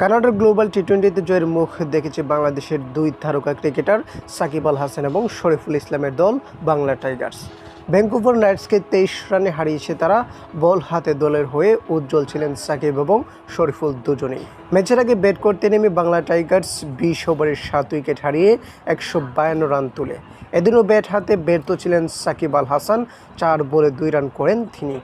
কানাডার গ্লোবাল টি টোয়েন্টিতে জয়ের মুখ দেখেছে বাংলাদেশের দুই তারকা ক্রিকেটার সাকিব আল হাসান এবং শরীফুল ইসলামের দল বাংলা টাইগার্স। ভ্যাঙ্কুভার নাইটসকে তেইশ রানে হারিয়েছে তারা, বল হাতে দলের হয়ে উজ্জ্বল ছিলেন সাকিব এবং শরীফুল দুজনেই। ম্যাচের আগে ব্যাট করতে নেমে বাংলা টাইগার্স বিশ ওভারের সাত উইকেট হারিয়ে একশো বায়ান্ন রান তুলে। এদিনও ব্যাট হাতে ব্যর্থ ছিলেন সাকিব আল হাসান, চার বলে দুই রান করেন তিনি।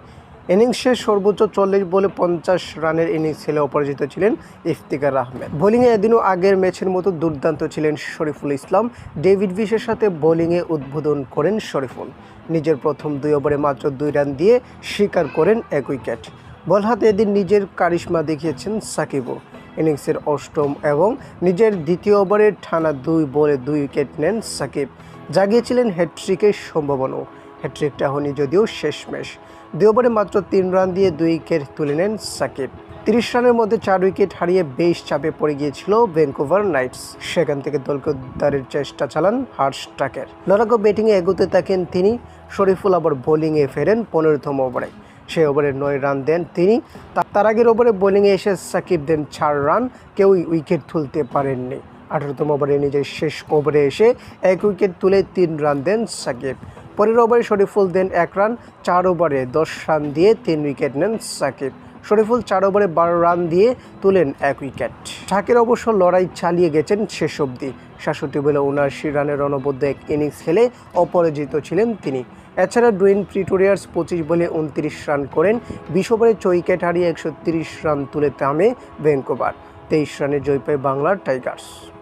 ইনিংসে সর্বোচ্চ চল্লিশ বলে পঞ্চাশ রানের ইনিংস খেলে অপরাজিত ছিলেন ইফতিকার আহমেদ। বোলিংয়ে এদিনও আগের ম্যাচের মতো দুর্দান্ত ছিলেন শরীফুল ইসলাম। ডেভিড ভিসের সাথে বোলিংয়ে উদ্বোধন করেন শরীফুল। নিজের প্রথম দুই ওভারে মাত্র দুই রান দিয়ে স্বীকার করেন এক উইকেট। বল হাতে এদিন নিজের কারিশমা দেখিয়েছেন সাকিবও। ইনিংসের অষ্টম এবং নিজের দ্বিতীয় ওভারে টানা দুই বলে দুই উইকেট নেন সাকিব। জাগিয়েছিলেন হ্যাট্রিকের সম্ভাবনাও। হ্যাট্রিকটা হয়নি যদিও শেষমেশ। দুই ওভারে মাত্র তিন রান দিয়ে দুই উইকেট তুলে নেন সাকিব। তিরিশ রানের মধ্যে চার উইকেট হারিয়ে বেশ চাপে পড়ে গিয়েছিল ভ্যাঙ্কুভার নাইটস। সেখান থেকে দলকে উদ্ধারের চেষ্টা চালান হার্স ট্রাকের লড়াকো ব্যাটিংয়ে এগোতে থাকেন তিনি। শরীফুল আবার বোলিংয়ে ফেরেন পনেরোতম ওভারে। সে ওভারে নয় রান দেন তিনি। তার আগের ওভারে বোলিংয়ে এসে সাকিব দেন চার রান। কেউই উইকেট তুলতে পারেননি। আঠারোতম ওভারে নিজের শেষ ওভারে এসে এক উইকেট তুলে তিন রান দেন সাকিব। পরের ওভারে শরীফুল দেন এক রান, চার ওভারে দশ রান দিয়ে তিন উইকেট নেন সাকিব। শরীফুল চার ওভারে বারো রান দিয়ে তুলেন এক উইকেট। ঢাকের অবশ্য লড়াই চালিয়ে গেছেন শেষ অবধি। সাতষট্টি বলে উনআশি রানের অনবদ্য এক ইনিংস খেলে অপরাজিত ছিলেন তিনি। এছাড়া ডুইন প্রিটোরিয়ার্স পঁচিশ বলে উনত্রিশ রান করেন, বিশ ওভারে ছয় উইকেট হারিয়ে একশো রান তুলে থামে ভ্যাঙ্কোভার তেইশ রানে জয় পায় বাংলার টাইগার্স।